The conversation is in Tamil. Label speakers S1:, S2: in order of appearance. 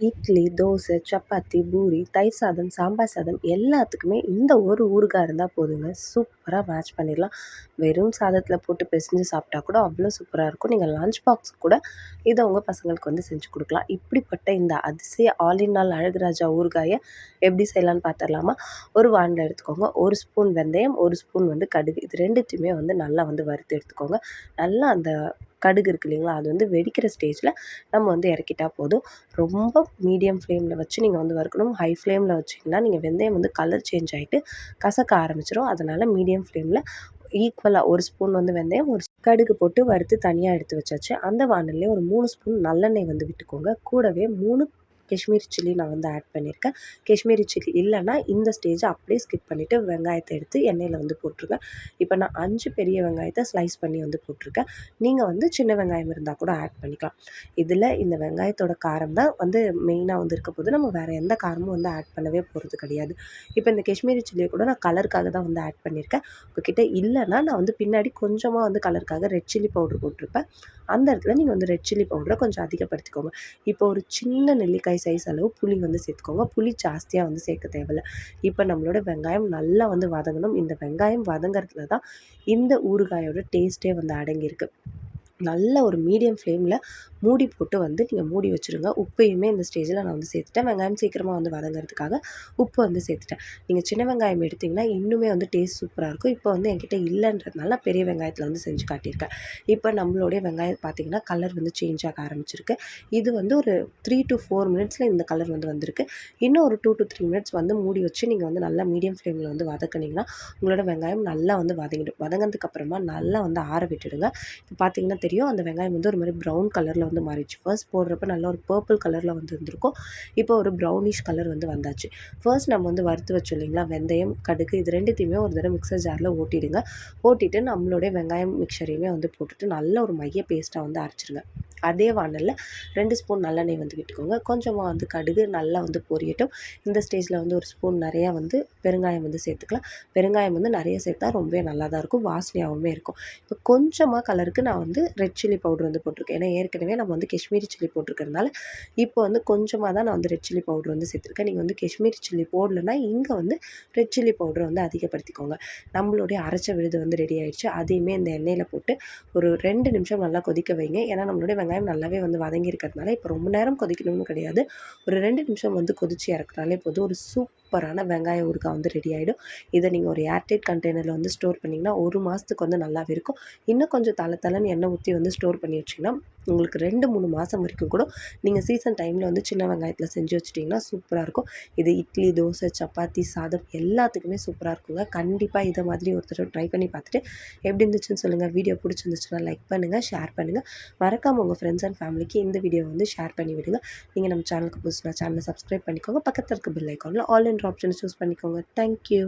S1: இட்லி தோசை சப்பாத்தி பூரி தயிர் சாதம் சாம்பார் சாதம் எல்லாத்துக்குமே இந்த ஒரு ஊறுகாய் இருந்தால் போதுங்க. சூப்பராக மேட்ச் பண்ணிடலாம். வெறும் சாதத்தில் போட்டு பிசைஞ்சு சாப்பிட்டா கூட அவ்வளோ சூப்பராக இருக்கும். நீங்கள் லஞ்ச் பாக்ஸ் கூட இதை உங்கள் பசங்களுக்கு வந்து செஞ்சு கொடுக்கலாம். இப்படிப்பட்ட இந்த அதிசய ஆல் இன் ஆல் அழகுராஜா ஊறுகாயை எப்படி செய்யலான்னு பார்த்துடலாமா ஒரு வானில் எடுத்துக்கோங்க. ஒரு ஸ்பூன் வெந்தயம் ஒரு ஸ்பூன் வந்து கடுகு. இது ரெண்டுத்தையுமே வந்து நல்லா வந்து வறுத்து எடுத்துக்கோங்க. நல்லா அந்த கடுகு இருக்கு இல்லைங்களா அது வந்து வெடிக்கிற ஸ்டேஜில் நம்ம வந்து இறக்கிட்டால் போதும். ரொம்ப மீடியம் ஃப்ளேமில் வச்சு நீங்கள் வந்து வறுக்கணும். ஹை ஃப்ளேமில் வச்சிங்கன்னா நீங்கள் வெந்தயம் வந்து கலர் சேஞ்ச் ஆகிட்டு கசக்க ஆரம்பிச்சிடும் அதனால் மீடியம் ஃப்ளேமில் ஈக்குவலாக ஒரு ஸ்பூன் வந்து வெந்தயம் ஒரு கடுகு போட்டு வறுத்து தனியாக எடுத்து வச்சாச்சு. அந்த வானல்லே ஒரு மூணு ஸ்பூன் நல்லெண்ணெய் வந்து விட்டுக்கோங்க. கூடவே மூணு காஷ்மீரி சில்லி நான் வந்து ஆட் பண்ணியிருக்கேன். காஷ்மீரி சில்லி இல்லைன்னா இந்த ஸ்டேஜை அப்படியே ஸ்கிப் பண்ணிவிட்டு வெங்காயத்தை எடுத்து எண்ணெயில் வந்து போட்டிருக்கேன் இப்போ நான் அஞ்சு பெரிய வெங்காயத்தை ஸ்லைஸ் பண்ணி வந்து போட்டிருக்கேன். நீங்கள் வந்து சின்ன வெங்காயம் இருந்தால் கூட ஆட் பண்ணிக்கலாம். இதில் இந்த வெங்காயத்தோட காரம் தான் வந்து மெயினாக வந்து இருக்க போது நம்ம வேறு எந்த காரமும் வந்து ஆட் பண்ணவே போகிறது கிடையாது. இப்போ இந்த காஷ்மீரி சில்லியை கூட நான் கலருக்காக தான் வந்து ஆட் பண்ணியிருக்கேன். உங்ககிட்ட இல்லைன்னா நான் வந்து பின்னாடி கொஞ்சமாக வந்து கலருக்காக ரெட் சில்லி பவுடர் போட்டிருப்பேன். அந்த இடத்துல நீங்கள் வந்து ரெட் சில்லி பவுடரை கொஞ்சம் அதிகப்படுத்திக்கோங்க. இப்போ ஒரு சின்ன நெல்லிக்காய் சைஸ் அளவு புளி வந்து சேர்த்துக்கோங்க. புளி ஜாஸ்தியாக வந்து சேர்க்க தேவையில்ல. இப்போ நம்மளோட வெங்காயம் நல்லா வந்து வதங்கணும். இந்த வெங்காயம் வதங்கிறதுல தான் இந்த ஊறுகாயோட டேஸ்ட்டே வந்து அடங்கியிருக்கு. நல்ல ஒரு மீடியம் ஃப்ளேமில் மூடி போட்டு வந்து நீங்கள் மூடி வச்சுருங்க. உப்பையுமே இந்த ஸ்டேஜில் நான் வந்து சேர்த்துட்டேன். வெங்காயம் சீக்கிரமாக வந்து வதங்கிறதுக்காக உப்பு வந்து சேர்த்துட்டேன். நீங்கள் சின்ன வெங்காயம் எடுத்திங்கன்னா இன்னுமே வந்து டேஸ்ட் சூப்பராக இருக்கும். இப்போ வந்து என்கிட்ட இல்லைன்றதுனால பெரிய வெங்காயத்தில் வந்து செஞ்சு காட்டியிருக்கேன். இப்போ நம்மளுடைய வெங்காயம் பார்த்திங்கன்னா கலர் வந்து சேஞ்ச் ஆக ஆரம்பிச்சிருக்கு. இது வந்து ஒரு த்ரீ டு ஃபோர் மினிட்ஸில் இந்த கலர் வந்து வந்திருக்கு. இன்னும் ஒரு டூ டு த்ரீ மினிட்ஸ் வந்து மூடி வச்சு நீங்கள் வந்து நல்லா மீடியம் ஃப்ளேமில் வந்து வதக்குனிங்கன்னா உங்களோட வெங்காயம் நல்லா வந்து வதங்கிடும். வதங்கினதுக்கப்புறமா நல்லா வந்து ஆற விட்டுடுங்க. இப்போ பார்த்தீங்கன்னா தெரியும் அந்த வெங்காயம் வந்து ஒரு மாதிரி ப்ரௌன் கலரில் வந்து மாறிடுச்சு. ஃபர்ஸ்ட் போடுறப்ப நல்லா ஒரு பர்பிள் கலரில் வந்து இருந்திருக்கும். இப்போ ஒரு ப்ரௌனிஷ் கலர் வந்து வந்தாச்சு. ஃபர்ஸ்ட் நம்ம வந்து வறுத்து வச்சோம் இல்லைங்களா? வெந்தயம் கடுகு இது ரெண்டுத்தையுமே ஒரு தடவை மிக்சர் ஜாரில் ஓட்டிடுங்க. ஓட்டிட்டு நம்மளுடைய வெங்காயம் மிக்சரையுமே வந்து போட்டுட்டு நல்ல ஒரு மைய பேஸ்ட்டாக வந்து அரைச்சிருங்க. அதே வானலில் ரெண்டு ஸ்பூன் நல்லெண்ணெய் வந்து விட்டுக்கோங்க. கொஞ்சமாக வந்து கடுகு நல்லா வந்து பொரியட்டும். இந்த ஸ்டேஜில் வந்து ஒரு ஸ்பூன் நிறையா வந்து பெருங்காயம் வந்து சேர்த்துக்கலாம். பெருங்காயம் வந்து நிறைய சேர்த்தா ரொம்பவே நல்லா தான் இருக்கும். வாசனையாகவுமே இருக்கும். இப்போ கொஞ்சமாக கலருக்கு நான் வந்து ரெட் சில்லி பவுடர் வந்து போட்டிருக்கேன். ஏன்னா ஏற்கனவே நம்ம வந்து காஷ்மீரி சில்லி போட்டிருக்கறதுனால இப்போ வந்து கொஞ்சமாக தான் நான் வந்து ரெட் சில்லி பவுடர் வந்து சேர்த்துருக்கேன். நீங்கள் வந்து காஷ்மீரி சில்லி போடலன்னா இங்கே வந்து ரெட் சில்லி பவுடரை வந்து அதிகப்படுத்திக்கோங்க. நம்மளுடைய அரைச்ச விழுது வந்து ரெடி ஆகிடுச்சு அதையுமே இந்த எண்ணெயில் போட்டு ஒரு ரெண்டு நிமிஷம் நல்லா கொதிக்க வைங்க. ஏன்னா நம்மளுடைய வெங்காயம் நல்லாவே வந்து வதங்கி இருக்கிறதுனால இப்போ ரொம்ப நேரம் கொதிக்கணும்னு கிடையாது. ஒரு ரெண்டு நிமிஷம் வந்து கொதிச்சு இறக்குனாலே போதும். ஒரு சூப்பரான வெங்காய ஊறுகாய் வந்து ரெடி ஆகிடும் இதை நீங்கள் ஒரு ஏர்டைட் கண்டெய்னரில் வந்து ஸ்டோர் பண்ணிங்கன்னா ஒரு மாதத்துக்கு வந்து நல்லாவே இருக்கும். இன்னும் கொஞ்சம் தலை தலைன்னு எண்ணெய் ஊற்றி வந்து ஸ்டோர் பண்ணி வச்சிங்கன்னா உங்களுக்கு ரெண்டு மூணு மாதம் வரைக்கும் கூட நீங்கள் சீசன் டைமில் வந்து சின்ன வெங்காயத்தில் செஞ்சு வச்சிட்டிங்கன்னா சூப்பராக இருக்கும். இது இட்லி தோசை சப்பாத்தி சாதம் எல்லாத்துக்குமே சூப்பராக இருக்குங்க. கண்டிப்பாக இதை மாதிரி ஒருத்தர் ட்ரை பண்ணி பார்த்துட்டு எப்படி இருந்துச்சுன்னு சொல்லுங்கள் வீடியோ பிடிச்சிருந்துச்சுன்னா லைக் பண்ணுங்கள் ஷேர் பண்ணுங்கள் மறக்காமல் உங்கள் ஃப்ரெண்ட்ஸ் அண்ட் ஃபேமிலிக்கு இந்த வீடியோ வந்து ஷேர் பண்ணி விடுங்க. நீங்கள் நம்ம சேனலுக்கு புதுசுனா சேனலை சப்ஸ்கிரைப் பண்ணிக்கோங்க. பக்கத்தில் இருக்க பில் ஐக்கானில் ஆல் இன் ஆப்ஷனை சூஸ் பண்ணிக்கோங்க. தேங்க்யூ